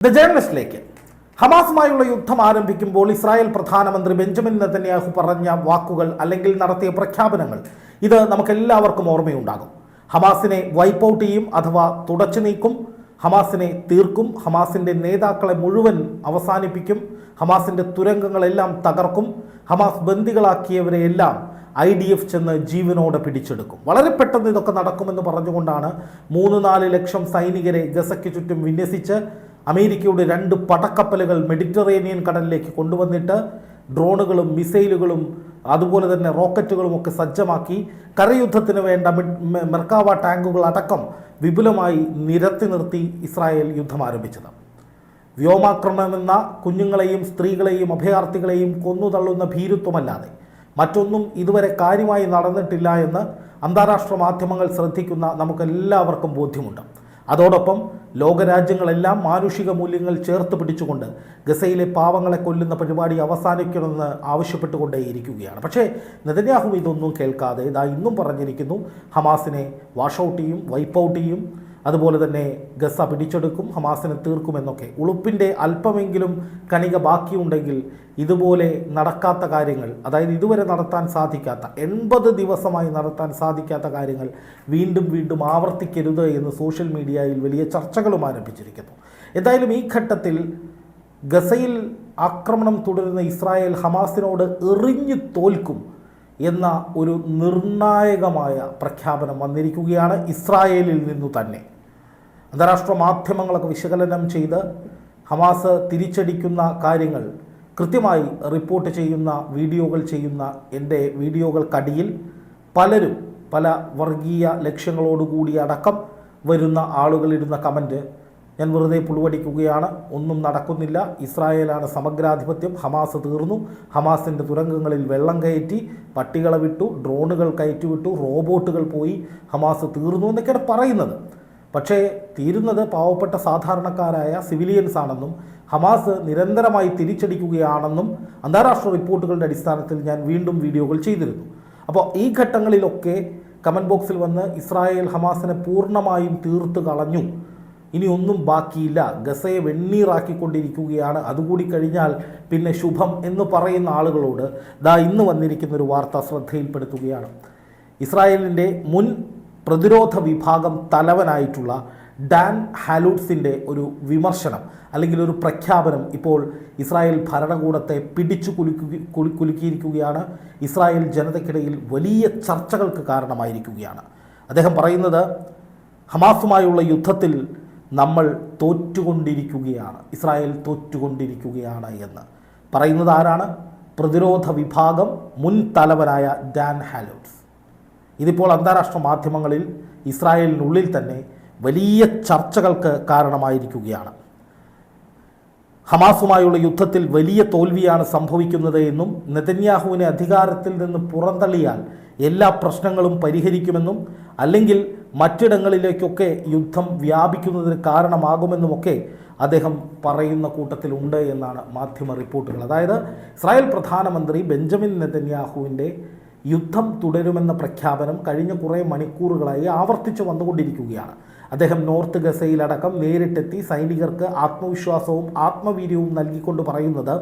The ജേണലിസ്റ്റിലേക്ക് ഹമാസുമായുള്ള യുദ്ധം ആരംഭിക്കുമ്പോൾ Israel പ്രധാനമന്ത്രി ബെഞ്ചമിൻ നെതന്യാഹു പറഞ്ഞ വാക്കുകൾ അല്ലെങ്കിൽ നടത്തിയ പ്രഖ്യാപനങ്ങൾ ഇത് നമുക്കെല്ലാവർക്കും ഓർമ്മയുണ്ടാകും. ഹമാസിനെ വൈപ്പ് ഔട്ട് ചെയ്യും അഥവാ തുടച്ചു നീക്കും. ഹമാസിനെ തീർക്കും. ഹമാസിന്റെ നേതാക്കളെ മുഴുവൻ അവസാനിപ്പിക്കും. ഹമാസിന്റെ തുരങ്കങ്ങളെല്ലാം തകർക്കും. ഹമാസ് ബന്ദികളാക്കിയവരെയെല്ലാം ഐ ഡി എഫ് ചെന്ന് ജീവനോടെ പിടിച്ചെടുക്കും. വളരെ പെട്ടെന്ന് ഇതൊക്കെ നടക്കുമെന്ന് പറഞ്ഞുകൊണ്ടാണ് മൂന്ന് നാല് ലക്ഷം സൈനികരെ ഗസയ്ക്ക് ചുറ്റും വിന്യസിച്ച് അമേരിക്കയുടെ രണ്ട് പടക്കപ്പലുകൾ മെഡിറ്ററേനിയൻ കടലിലേക്ക് കൊണ്ടുവന്നിട്ട് ഡ്രോണുകളും മിസൈലുകളും അതുപോലെ തന്നെ റോക്കറ്റുകളും ഒക്കെ സജ്ജമാക്കി കരയുദ്ധത്തിന് വേണ്ട മെർക്കാവ ടാങ്കുകൾ അടക്കം വിപുലമായി നിരത്തി നിർത്തി ഇസ്രായേൽ യുദ്ധം ആരംഭിച്ചത്. വ്യോമാക്രമണമെന്ന കുഞ്ഞുങ്ങളെയും സ്ത്രീകളെയും അഭയാർത്ഥികളെയും കൊന്നു തള്ളുന്ന ഭീരുത്വമല്ലാതെ മറ്റൊന്നും ഇതുവരെ കാര്യമായി നടന്നിട്ടില്ല എന്ന് അന്താരാഷ്ട്ര മാധ്യമങ്ങൾ ശ്രദ്ധിക്കുന്ന നമുക്കെല്ലാവർക്കും ബോധ്യമുണ്ട്. അതോടൊപ്പം ലോകരാജ്യങ്ങളെല്ലാം മാനുഷിക മൂല്യങ്ങൾ ചേർത്ത് പിടിച്ചുകൊണ്ട് ഗസയിലെ പാവങ്ങളെ കൊല്ലുന്ന പരിപാടി അവസാനിക്കണമെന്ന് ആവശ്യപ്പെട്ടുകൊണ്ടേയിരിക്കുകയാണ്. പക്ഷേ നെതന്യാഹു ഇതൊന്നും കേൾക്കാതെ ഇതാ ഇന്നും പറഞ്ഞിരിക്കുന്നു ഹമാസിനെ വാഷ് ചെയ്യും വൈപ്പ് ഔട്ട് ചെയ്യും അതുപോലെ തന്നെ ഗസ പിടിച്ചെടുക്കും ഹമാസിനെ തീർക്കുമെന്നൊക്കെ ഉളുപ്പിന്റെ അല്പമെങ്കിലും കണിക ബാക്കിയുണ്ടെങ്കിൽ ഇതുപോലെ നടക്കാത്ത കാര്യങ്ങൾ അതായത് ഇതുവരെ നടത്താൻ സാധിക്കാത്ത എൺപത് ദിവസമായി നടത്താൻ സാധിക്കാത്ത കാര്യങ്ങൾ വീണ്ടും വീണ്ടും ആവർത്തിക്കരുത് എന്ന് സോഷ്യൽ മീഡിയയിൽ വലിയ ചർച്ചകളും ആരംഭിച്ചിരിക്കുന്നു. എന്തായാലും ഈ ഘട്ടത്തിൽ ഗസയിൽ ആക്രമണം തുടരുന്ന ഇസ്രായേൽ ഹമാസിനോട് എറിഞ്ഞു തോൽക്കും എന്ന ഒരു നിർണായകമായ പ്രഖ്യാപനം വന്നിരിക്കുകയാണ് ഇസ്രായേലിൽ നിന്നു തന്നെ. അന്താരാഷ്ട്ര മാധ്യമങ്ങളൊക്കെ വിശകലനം ചെയ്ത് ഹമാസ് തിരിച്ചടിക്കുന്ന കാര്യങ്ങൾ കൃത്യമായി റിപ്പോർട്ട് ചെയ്യുന്ന വീഡിയോകൾ ചെയ്യുന്ന എന്റെ വീഡിയോകൾക്കടിയിൽ പലരും പല വർഗീയ ലക്ഷ്യങ്ങളോടുകൂടി അടക്കം വരുന്ന ആളുകളിടുന്ന കമന്റ് ഞാൻ വെറുതെ പുളുവടിക്കുകയാണ്. ഒന്നും നടക്കുന്നില്ല. ഇസ്രായേലാണ് സമഗ്രാധിപത്യം. ഹമാസ് തീർന്നു. ഹമാസിന്റെ തുരങ്കങ്ങളിൽ വെള്ളം കയറ്റി പട്ടികളെ വിട്ടു ഡ്രോണുകൾ കയറ്റിവിട്ടു റോബോട്ടുകൾ പോയി ഹമാസ് തീർന്നു എന്നൊക്കെയാണ് പറയുന്നത്. പക്ഷേ തീരുന്നത് പാവപ്പെട്ട സാധാരണക്കാരായ സിവിലിയൻസ് ആണെന്നും ഹമാസ് നിരന്തരമായി തിരിച്ചടിക്കുകയാണെന്നും അന്താരാഷ്ട്ര റിപ്പോർട്ടുകളുടെ അടിസ്ഥാനത്തിൽ ഞാൻ വീണ്ടും വീഡിയോകൾ ചെയ്തിരുന്നു. അപ്പോൾ ഈ ഘട്ടങ്ങളിലൊക്കെ കമന്റ് ബോക്സിൽ വന്ന് ഇസ്രായേൽ ഹമാസിനെ പൂർണമായും തീർത്തു കളഞ്ഞു. ഇനി ഒന്നും ബാക്കിയില്ല. ഗസയെ വെണ്ണീറാക്കിക്കൊണ്ടിരിക്കുകയാണ്. അതുകൂടി കഴിഞ്ഞാൽ പിന്നെ ശുഭം എന്ന് പറയുന്ന ആളുകളോട് ദാ ഇന്ന് വന്നിരിക്കുന്ന ഒരു വാർത്ത ശ്രദ്ധയിൽപ്പെടുത്തുകയാണ്. ഇസ്രായേലിന്റെ മുൻ പ്രതിരോധ വിഭാഗം തലവനായിട്ടുള്ള ഡാൻ ഹാലൂട്ട്സിന്റെ ഒരു വിമർശനം അല്ലെങ്കിൽ ഒരു പ്രഖ്യാപനം ഇപ്പോൾ ഇസ്രായേൽ ഭരണകൂടത്തെ പിടിച്ചു കുലുക്കുക കുലുക്കിയിരിക്കുകയാണ്. ഇസ്രായേൽ ജനതയ്ക്കിടയിൽ വലിയ ചർച്ചകൾക്ക് കാരണമായിരിക്കുകയാണ്. അദ്ദേഹം പറയുന്നത് ഹമാസുമായുള്ള യുദ്ധത്തിൽ നമ്മൾ തോറ്റുകൊണ്ടിരിക്കുകയാണ്. ഇസ്രായേൽ തോറ്റുകൊണ്ടിരിക്കുകയാണ് എന്ന്. പറയുന്നത് ആരാണ്? പ്രതിരോധ വിഭാഗം മുൻ തലവനായ ഡാൻ ഹാലോട്സ് ഇതിപ്പോൾ അന്താരാഷ്ട്ര മാധ്യമങ്ങളിൽ ഇസ്രായേലിനുള്ളിൽ തന്നെ വലിയ ചർച്ചകൾക്ക് കാരണമായിരിക്കുകയാണ്. ഹമാസുമായുള്ള യുദ്ധത്തിൽ വലിയ തോൽവിയാണ് സംഭവിക്കുന്നത് എന്നും നെതന്യാഹുവിനെ അധികാരത്തിൽ നിന്ന് പുറന്തള്ളിയാൽ എല്ലാ പ്രശ്നങ്ങളും പരിഹരിക്കുമെന്നും അല്ലെങ്കിൽ മറ്റിടങ്ങളിലേക്കൊക്കെ യുദ്ധം വ്യാപിക്കുന്നതിന് കാരണമാകുമെന്നുമൊക്കെ അദ്ദേഹം പറയുന്ന കൂട്ടത്തിലുണ്ട് എന്നാണ് മാധ്യമ റിപ്പോർട്ടുകൾ. അതായത് ഇസ്രായേൽ പ്രധാനമന്ത്രി ബെഞ്ചമിൻ നെതന്യാഹുവിന്റെ യുദ്ധം തുടരുമെന്ന പ്രഖ്യാപനം കഴിഞ്ഞ കുറേ മണിക്കൂറുകളായി ആവർത്തിച്ചു വന്നുകൊണ്ടിരിക്കുകയാണ്. അദ്ദേഹം നോർത്ത് ഗസയിലടക്കം നേരിട്ടെത്തി സൈനികർക്ക് ആത്മവിശ്വാസവും ആത്മവീര്യവും നൽകിക്കൊണ്ട് പറയുന്നത്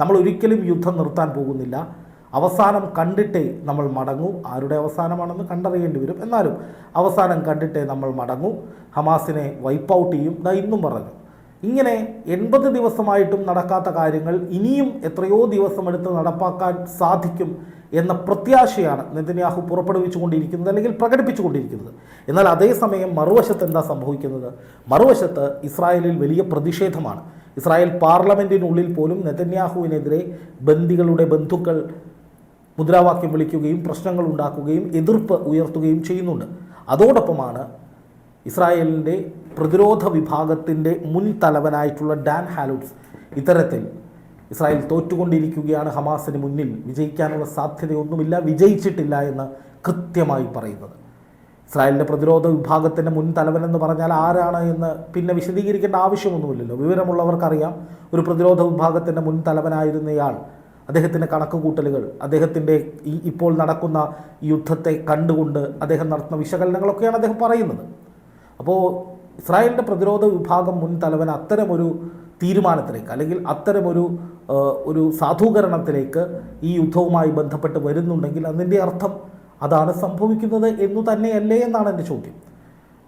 നമ്മൾ ഒരിക്കലും യുദ്ധം നിർത്താൻ പോകുന്നില്ല. അവസാനം കണ്ടിട്ടേ നമ്മൾ മടങ്ങൂ. ആരുടെ അവസാനമാണെന്ന് കണ്ടറിയേണ്ടി വരും. എന്നാലും അവസാനം കണ്ടിട്ടേ നമ്മൾ മടങ്ങൂ. ഹമാസിനെ വൈപ്പ് ഔട്ട് ചെയ്യും. ദാ ഇന്നും പറഞ്ഞു. ഇങ്ങനെ എൺപത് ദിവസമായിട്ടും നടക്കാത്ത കാര്യങ്ങൾ ഇനിയും എത്രയോ ദിവസമെടുത്ത് നടപ്പാക്കാൻ സാധിക്കും എന്ന പ്രത്യാശയാണ് നെതന്യാഹു പുറപ്പെടുവിച്ചുകൊണ്ടിരിക്കുന്നത് അല്ലെങ്കിൽ പ്രകടിപ്പിച്ചുകൊണ്ടിരിക്കുന്നത്. എന്നാൽ അതേസമയം മറുവശത്ത് എന്താ സംഭവിക്കുന്നത്? മറുവശത്ത് ഇസ്രായേലിൽ വലിയ പ്രതിഷേധമാണ്. ഇസ്രായേൽ പാർലമെന്റിനുള്ളിൽ പോലും നെതന്യാഹുവിനെതിരെ ബന്ദികളുടെ ബന്ധുക്കൾ മുദ്രാവാക്യം വിളിക്കുകയും പ്രശ്നങ്ങൾ ഉണ്ടാക്കുകയും എതിർപ്പ് ഉയർത്തുകയും ചെയ്യുന്നുണ്ട്. അതോടൊപ്പമാണ് ഇസ്രായേലിന്റെ പ്രതിരോധ വിഭാഗത്തിന്റെ മുൻ തലവനായിട്ടുള്ള ഡാൻ ഹാലൂട്ട്സ് ഇത്തരത്തിൽ ഇസ്രായേൽ തോറ്റുകൊണ്ടിരിക്കുകയാണ് ഹമാസിന് മുന്നിൽ. വിജയിക്കാനുള്ള സാധ്യതയൊന്നുമില്ല വിജയിച്ചിട്ടില്ല എന്ന് കൃത്യമായി പറയുന്നത്. ഇസ്രായേലിന്റെ പ്രതിരോധ വിഭാഗത്തിന്റെ മുൻ തലവൻ എന്ന് പറഞ്ഞാൽ ആരാണ് എന്ന് പിന്നെ വിശദീകരിക്കേണ്ട ആവശ്യമൊന്നുമില്ലല്ലോ. വിവരമുള്ളവർക്കറിയാം ഒരു പ്രതിരോധ വിഭാഗത്തിന്റെ മുൻ തലവനായിരുന്നയാൾ അദ്ദേഹത്തിന്റെ കണക്കുകൂട്ടലുകൾ അദ്ദേഹത്തിന്റെ ഈ ഇപ്പോൾ നടക്കുന്ന യുദ്ധത്തെ കണ്ടുകൊണ്ട് അദ്ദേഹം നടത്തുന്ന വിശകലനങ്ങളൊക്കെയാണ് അദ്ദേഹം പറയുന്നത്. അപ്പോൾ ഇസ്രായേലിന്റെ പ്രതിരോധ വിഭാഗം മുൻ തലവൻ അത്തരമൊരു തീരുമാനത്തിലേക്ക് അല്ലെങ്കിൽ അത്തരമൊരു ഒരു സാധൂകരണത്തിലേക്ക് ഈ യുദ്ധവുമായി ബന്ധപ്പെട്ട് വരുന്നുണ്ടെങ്കിൽ അതിന്റെ അർത്ഥം അതാണ് സംഭവിക്കുന്നത് എന്നു തന്നെയല്ലേ എന്നാണ് എന്റെ ചോദ്യം.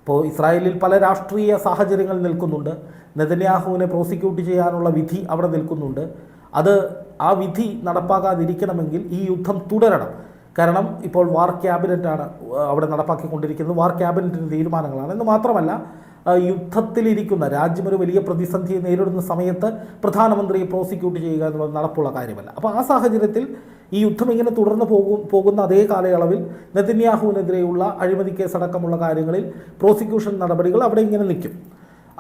ഇപ്പോൾ ഇസ്രായേലിൽ പല രാഷ്ട്രീയ സാഹചര്യങ്ങൾ നിൽക്കുന്നുണ്ട്. നെതന്യാഹുവിനെ പ്രോസിക്യൂട്ട് ചെയ്യാനുള്ള വിധി അവിടെ നിൽക്കുന്നുണ്ട്. അത് ആ വിധി നടപ്പാകാതിരിക്കണമെങ്കിൽ ഈ യുദ്ധം തുടരണം. കാരണം ഇപ്പോൾ വാർ ക്യാബിനറ്റാണ് അവിടെ നടപ്പാക്കിക്കൊണ്ടിരിക്കുന്നത്. വാർ ക്യാബിനറ്റിന്റെ തീരുമാനങ്ങളാണ്. എന്ന് മാത്രമല്ല യുദ്ധത്തിലിരിക്കുന്ന രാജ്യം ഒരു വലിയ പ്രതിസന്ധിയെ നേരിടുന്ന സമയത്ത് പ്രധാനമന്ത്രിയെ പ്രോസിക്യൂട്ട് ചെയ്യുക എന്നുള്ളത് നടപ്പുള്ള കാര്യമല്ല. അപ്പോൾ ആ സാഹചര്യത്തിൽ ഈ യുദ്ധം ഇങ്ങനെ തുടർന്ന് പോകും പോകുന്ന അതേ കാലയളവിൽ നെതിന്യാഹുവിനെതിരെയുള്ള അഴിമതി കേസടക്കമുള്ള കാര്യങ്ങളിൽ പ്രോസിക്യൂഷൻ നടപടികൾ അവിടെ ഇങ്ങനെ നിൽക്കും.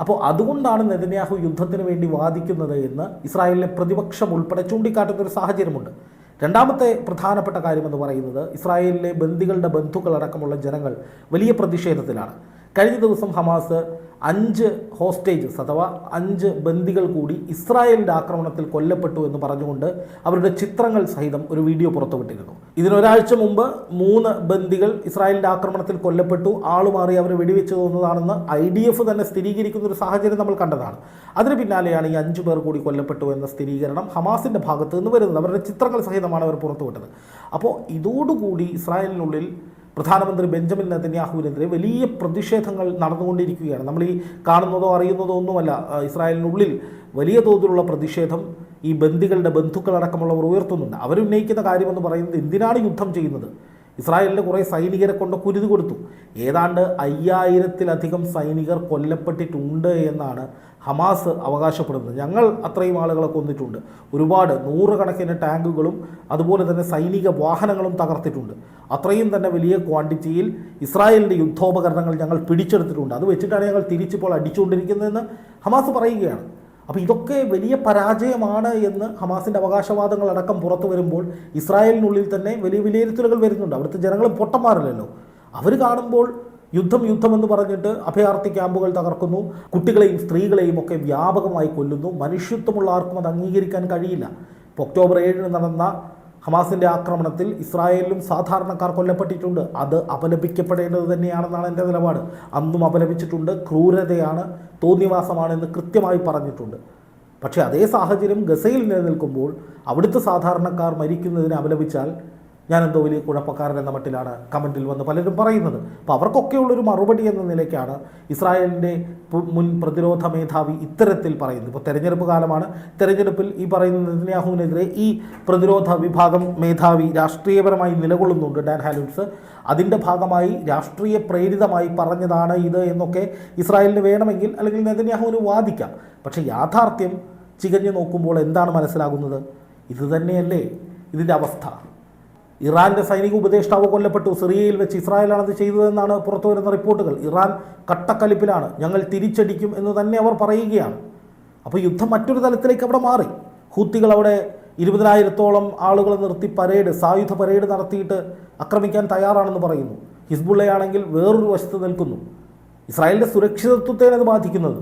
അപ്പോൾ അതുകൊണ്ടാണ് നെതന്യാഹു യുദ്ധത്തിന് വേണ്ടി വാദിക്കുന്നത് എന്ന് ഇസ്രായേലിലെ പ്രതിപക്ഷം ഉൾപ്പെടെ ചൂണ്ടിക്കാട്ടുന്ന ഒരു സാഹചര്യമുണ്ട്. രണ്ടാമത്തെ പ്രധാനപ്പെട്ട കാര്യമെന്ന് പറയുന്നത് ഇസ്രായേലിലെ ബന്ദികളുടെ ബന്ധുക്കളടക്കമുള്ള ജനങ്ങൾ വലിയ പ്രതിഷേധത്തിലാണ്. കഴിഞ്ഞ ദിവസം ഹമാസ് അഞ്ച് ഹോസ്റ്റേജസ് അഥവാ അഞ്ച് ബന്ദികൾ കൂടി ഇസ്രായേലിന്റെ ആക്രമണത്തിൽ കൊല്ലപ്പെട്ടു എന്ന് പറഞ്ഞുകൊണ്ട് അവരുടെ ചിത്രങ്ങൾ സഹിതം ഒരു വീഡിയോ പുറത്തുവിട്ടിരുന്നു. ഇതിനൊരാഴ്ച മുമ്പ് മൂന്ന് ബന്ദികൾ ഇസ്രായേലിന്റെ ആക്രമണത്തിൽ കൊല്ലപ്പെട്ടു. ആളുമാറി അവർ വെടിവെച്ച് തോന്നുന്നതാണെന്ന് ഐ ഡി എഫ് തന്നെ സ്ഥിരീകരിക്കുന്ന ഒരു സാഹചര്യം നമ്മൾ കണ്ടതാണ്. അതിന് പിന്നാലെയാണ് ഈ അഞ്ച് പേർ കൂടി കൊല്ലപ്പെട്ടു എന്ന സ്ഥിരീകരണം ഹമാസിന്റെ ഭാഗത്ത് നിന്ന് വരുന്നത്. അവരുടെ ചിത്രങ്ങൾ സഹിതമാണ് അവർ പുറത്തുവിട്ടത്. അപ്പോൾ ഇതോടുകൂടി ഇസ്രായേലിനുള്ളിൽ പ്രധാനമന്ത്രി ബെഞ്ചമിൻ നെതന്യാഹുവിനെതിരെ വലിയ പ്രതിഷേധങ്ങൾ നടന്നുകൊണ്ടിരിക്കുകയാണ്. നമ്മൾ ഈ കാണുന്നതോ അറിയുന്നതോ ഒന്നുമല്ല ഇസ്രായേലിനുള്ളിൽ വലിയ തോതിലുള്ള പ്രതിഷേധം ഈ ബന്ദികളുടെ ബന്ധുക്കളടക്കമുള്ളവർ ഉയർത്തുന്നുണ്ട്. അവരുന്നയിക്കുന്ന കാര്യമെന്ന് പറയുന്നത് എന്തിനാണ് യുദ്ധം ചെയ്യുന്നത്? ഇസ്രായേലിന്റെ കുറേ സൈനികരെ കൊണ്ട് കുരുതി കൊടുത്തു. ഏതാണ്ട് അയ്യായിരത്തിലധികം സൈനികർ കൊല്ലപ്പെട്ടിട്ടുണ്ട് എന്നാണ് ഹമാസ് അവകാശപ്പെടുന്നത്. ഞങ്ങൾ അത്രയും ആളുകളെ കൊന്നിട്ടുണ്ട്. ഒരുപാട് നൂറുകണക്കിന് ടാങ്കുകളും അതുപോലെ തന്നെ സൈനിക വാഹനങ്ങളും തകർത്തിട്ടുണ്ട്. അത്രയും തന്നെ വലിയ ക്വാണ്ടിറ്റിയിൽ ഇസ്രായേലിന്റെ യുദ്ധോപകരണങ്ങൾ ഞങ്ങൾ പിടിച്ചെടുത്തിട്ടുണ്ട്. അത് വെച്ചിട്ടാണ് ഞങ്ങൾ തിരിച്ചിപ്പോൾ അടിച്ചുകൊണ്ടിരിക്കുന്നതെന്ന് ഹമാസ് പറയുകയാണ്. അപ്പോൾ ഇതൊക്കെ വലിയ പരാജയമാണ് എന്ന് ഹമാസിന്റെ അവകാശവാദങ്ങളടക്കം പുറത്തു വരുമ്പോൾ ഇസ്രായേലിനുള്ളിൽ തന്നെ വലിയ വിലയിരുത്തലുകൾ വരുന്നുണ്ട്. അവിടുത്തെ ജനങ്ങളും പൊട്ടന്മാരല്ലല്ലോ. അവർ കാണുമ്പോൾ യുദ്ധം യുദ്ധമെന്ന് പറഞ്ഞിട്ട് അഭയാർത്ഥി ക്യാമ്പുകൾ തകർക്കുന്നു. കുട്ടികളെയും സ്ത്രീകളെയും ഒക്കെ വ്യാപകമായി കൊല്ലുന്നു. മനുഷ്യത്വമുള്ള ആർക്കും അത് അംഗീകരിക്കാൻ കഴിയില്ല. ഇപ്പോൾ ഒക്ടോബർ ഏഴിന് നടന്ന ഹമാസിന്റെ ആക്രമണത്തിൽ ഇസ്രായേലിലും സാധാരണക്കാർ കൊല്ലപ്പെട്ടിട്ടുണ്ട്. അത് അപലപിക്കപ്പെടേണ്ടത് തന്നെയാണെന്നാണ് എന്റെ നിലപാട്. അന്നും അപലപിച്ചിട്ടുണ്ട്. ക്രൂരതയാണ് തോന്നിവാസമാണെന്ന് കൃത്യമായി പറഞ്ഞിട്ടുണ്ട്. പക്ഷേ അതേ സാഹചര്യം ഗസയിൽ നിലനിൽക്കുമ്പോൾ അവിടുത്തെ സാധാരണക്കാർ മരിക്കുന്നതിനെ അപലപിച്ചാൽ ഞാൻ എന്തോ വലിയ കുഴപ്പക്കാരൻ എന്ന മട്ടിലാണ് കമന്റിൽ വന്ന് പലരും പറയുന്നത്. അപ്പോൾ അവർക്കൊക്കെയുള്ളൊരു മറുപടി എന്ന നിലയ്ക്കാണ് ഇസ്രായേലിന്റെ മുൻ പ്രതിരോധ മേധാവി ഇത്തരത്തിൽ പറയുന്നത്. ഇപ്പോൾ തെരഞ്ഞെടുപ്പ് കാലമാണ്. തെരഞ്ഞെടുപ്പിൽ ഈ പറയുന്ന നെതന്യാഹുവിനെതിരെ ഈ പ്രതിരോധ വിഭാഗം മേധാവി രാഷ്ട്രീയപരമായി നിലകൊള്ളുന്നുണ്ട് ഡാൻ ഹാലൂൻസ് അതിന്റെ ഭാഗമായി രാഷ്ട്രീയ പ്രേരിതമായി പറഞ്ഞതാണ് ഇത് എന്നൊക്കെ ഇസ്രായേലിന് വേണമെങ്കിൽ അല്ലെങ്കിൽ നെതന്യാഹുവിന് വാദിക്കാം. പക്ഷേ യാഥാർത്ഥ്യം ചികഞ്ഞു നോക്കുമ്പോൾ എന്താണ് മനസ്സിലാകുന്നത്? ഇത് തന്നെയല്ലേ ഇതിന്റെ അവസ്ഥ. ഇറാന്റെ സൈനിക ഉപദേഷ്ടാവ് കൊല്ലപ്പെട്ടു. സിറിയയിൽ വെച്ച് ഇസ്രായേലാണ് അത് ചെയ്തതെന്നാണ് പുറത്തു വരുന്ന റിപ്പോർട്ടുകൾ. ഇറാൻ കട്ടക്കലിപ്പിലാണ്. ഞങ്ങൾ തിരിച്ചടിക്കും എന്ന് തന്നെ അവർ പറയുകയാണ്. അപ്പോൾ യുദ്ധം മറ്റൊരു തലത്തിലേക്ക് അവിടെ മാറി. ഹൂത്തികൾ അവിടെ ഇരുപതിനായിരത്തോളം ആളുകളെ നിർത്തി പരേഡ് സായുധ പരേഡ് നടത്തിയിട്ട് ആക്രമിക്കാൻ തയ്യാറാണെന്ന് പറയുന്നു. ഹിസ്ബുള്ളയാണെങ്കിൽ വേറൊരു വശത്ത് നിൽക്കുന്നു. ഇസ്രായേലിന്റെ സുരക്ഷിതത്വത്തെയാണ് അത് ബാധിക്കുന്നത്.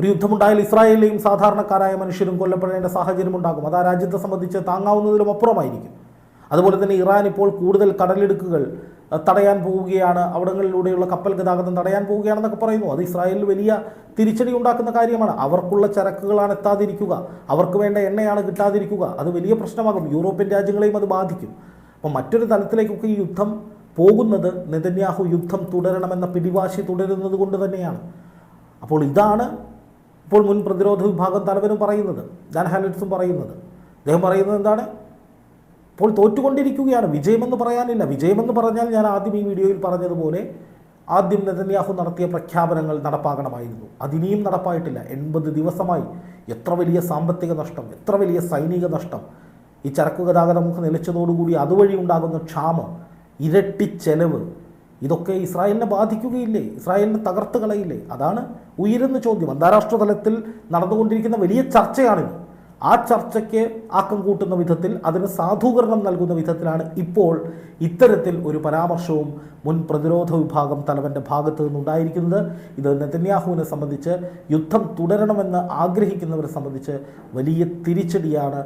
ഒരു യുദ്ധമുണ്ടായാൽ ഇസ്രായേലിലെയും സാധാരണക്കാരായ മനുഷ്യരും കൊല്ലപ്പെടേണ്ട സാഹചര്യം ഉണ്ടാകും അത് ആ രാജ്യത്തെ സംബന്ധിച്ച് താങ്ങാവുന്നതിലും അപ്പുറമായിരിക്കും. അതുപോലെ തന്നെ ഇറാൻ ഇപ്പോൾ കൂടുതൽ കടലിടുക്കുകൾ തടയാൻ പോവുകയാണ്. അവിടങ്ങളിലൂടെയുള്ള കപ്പൽ ഗതാഗതം തടയാൻ പോവുകയാണെന്നൊക്കെ പറയുന്നു. അത് ഇസ്രായേലിൽ വലിയ തിരിച്ചടി ഉണ്ടാക്കുന്ന കാര്യമാണ്. അവർക്കുള്ള ചരക്കുകളാണ് എത്താതിരിക്കുക. അവർക്ക് വേണ്ട എണ്ണയാണ് കിട്ടാതിരിക്കുക. അത് വലിയ പ്രശ്നമാകും. യൂറോപ്യൻ രാജ്യങ്ങളെയും അത് ബാധിക്കും. അപ്പോൾ മറ്റൊരു തലത്തിലേക്കൊക്കെ ഈ യുദ്ധം പോകുന്നത് നെതന്യാഹു യുദ്ധം തുടരണമെന്ന പിടിവാശി തുടരുന്നത് കൊണ്ട് തന്നെയാണ്. അപ്പോൾ ഇതാണ് ഇപ്പോൾ മുൻ പ്രതിരോധ വിഭാഗം തലവനും പറയുന്നത്. ഡാൻ ഹാലറ്റ്സും പറയുന്നത്. അദ്ദേഹം പറയുന്നത് എന്താണ്? ഇപ്പോൾ തോറ്റുകൊണ്ടിരിക്കുകയാണ്. വിജയമെന്ന് പറയാനില്ല. വിജയമെന്ന് പറഞ്ഞാൽ ഞാൻ ആദ്യം ഈ വീഡിയോയിൽ പറഞ്ഞതുപോലെ ആദ്യം നെതന്യാഹു നടത്തിയ പ്രഖ്യാപനങ്ങൾ നടപ്പാകണമായിരുന്നു അതിനിയും നടപ്പായിട്ടില്ല. എൺപത് ദിവസമായി. എത്ര വലിയ സാമ്പത്തിക നഷ്ടം എത്ര വലിയ സൈനിക നഷ്ടം. ഈ ചരക്കു ഗതാഗതമൊക്കെ നിലച്ചതോടുകൂടി അതുവഴി ഉണ്ടാകുന്ന ക്ഷാമം ഇരട്ടി ചെലവ് ഇതൊക്കെ ഇസ്രായേലിനെ ബാധിക്കുകയില്ലേ? ഇസ്രായേലിനെ തകർത്ത് കളയില്ലേ? അതാണ് ഉയരുന്ന ചോദ്യം. അന്താരാഷ്ട്ര തലത്തിൽ നടന്നുകൊണ്ടിരിക്കുന്ന വലിയ ചർച്ചയാണിത്. ആ ചർച്ചയ്ക്ക് ആക്കം കൂട്ടുന്ന വിധത്തിൽ അതിന് സാധൂകരണം നൽകുന്ന വിധത്തിലാണ് ഇപ്പോൾ ഇത്തരത്തിൽ ഒരു പരാമർശവും മുൻ പ്രതിരോധ വിഭാഗം തലവന്റെ ഭാഗത്തു നിന്നുണ്ടായിരിക്കുന്നത്. ഇത് നെതന്യാഹുവിനെ സംബന്ധിച്ച് യുദ്ധം തുടരണമെന്ന് ആഗ്രഹിക്കുന്നവരെ സംബന്ധിച്ച് വലിയ തിരിച്ചടിയാണ്